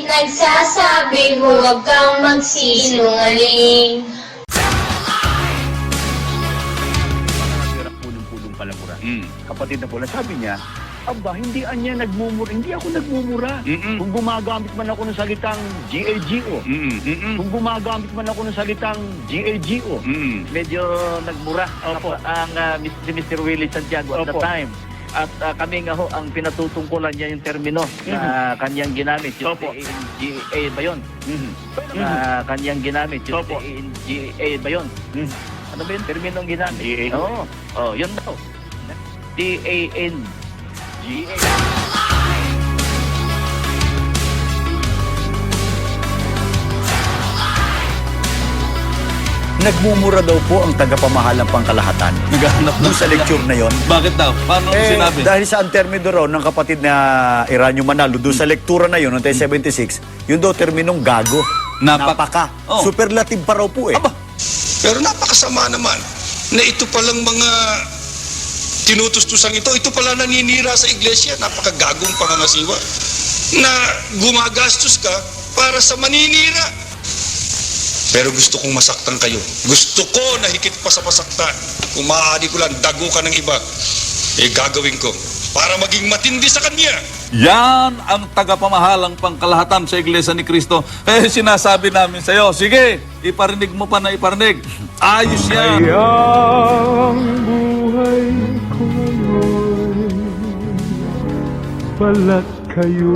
Ngunit nagsasabi huwag kang magsinungaling Hirap pulong-pulong palabura. Mm. Kapatid na pula, sabi niya, Aba, hindi anya nagmumura. Hindi ako nagmumura. Mm-mm. Kung gumagamit man ako ng salitang GAGO, Mm-mm. Kung gumagamit man ako ng salitang GAGO, Mm-mm. medyo nagmura Opo. ang ah, Mis- si Mr. Willie Santiago at the Opo. time. At ah, kami nga ho, ang pinatutungkulan niya yung termino na kanyang ginamit. Yung Opo. GA ba yun? Mhm. Na kanyang ginamit. Yung Opo. GA ba yun? Mhm. Ano ba yung terminong ginamit? GA. Oo. Oh, yun daw. D-A-N. G-A. Nagmumura daw po ang tagapamahalang pangkalahatan. Naghahanap Doon sa lecture na yon. Bakit daw? Paano Eh, sinabi? dahil sa ang termino raw ng kapatid na Iranyo Manalo, doon sa lektura na yun, noong 76, yun daw terminong gago. Napak- Napaka. Oh. Superlative pa raw po eh. Aba, Pero napakasama naman na ito palang mga tinutustusang ito, ito pala naninira sa iglesia, napakagagong pangangasiwa, na gumagastos ka para sa maninira. Pero gusto kong masaktan kayo. Gusto ko na higit pa sa masaktan. Kung maaari ko lang dago ka ng iba, eh gagawin ko para maging matindi sa kanya. yan ang tagapamahalang pangkalahatan sa Iglesia ni Kristo. Eh, sinasabi namin sa'yo, sige, iparinig mo pa na iparinig. Ayos yan. ang buhay ko ngayon Balat kayo